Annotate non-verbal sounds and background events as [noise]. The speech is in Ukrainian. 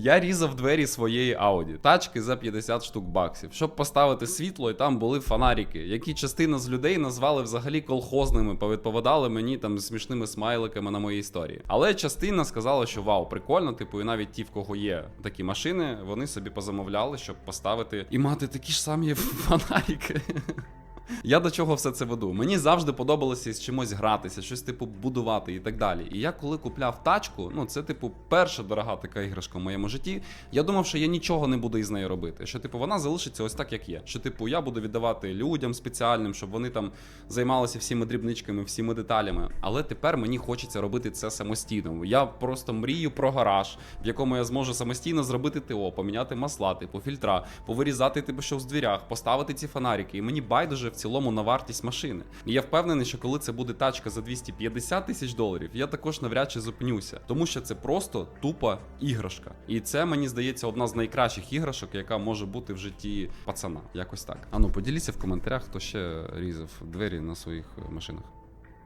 Я різав двері своєї Ауді, тачки за 50 штук баксів, щоб поставити світло, і там були фонарики, які частина з людей назвали взагалі колхозними, повідповідали мені там смішними смайликами на моїй історії. Але частина сказала, що вау, прикольно, типу, і навіть ті, в кого є такі машини, вони собі позамовляли, щоб поставити і мати такі ж самі [laughs] фонарики. Я до чого все це веду? Мені завжди подобалося з чимось гратися, щось типу будувати і так далі. І я коли купляв тачку, ну це типу перша дорога така іграшка в моєму житті. Я думав, що я нічого не буду із нею робити. Що типу вона залишиться ось так, як є. Що типу я буду віддавати людям спеціальним, щоб вони там займалися всіми дрібничками, всіми деталями. Але тепер мені хочеться робити це самостійно. Я просто мрію про гараж, в якому я зможу самостійно зробити ТО, поміняти масла, типу фільтра, повирізати типу що в дверях, поставити ці фонарики. І мені байдуже цілому на вартість машини. І я впевнений, що коли це буде тачка за 250 тисяч доларів, я також навряд чи зупинюся, тому що це просто тупа іграшка. І це мені здається одна з найкращих іграшок, яка може бути в житті пацана. Якось так. Ану, поділіться в коментарях, хто ще різав двері на своїх машинах.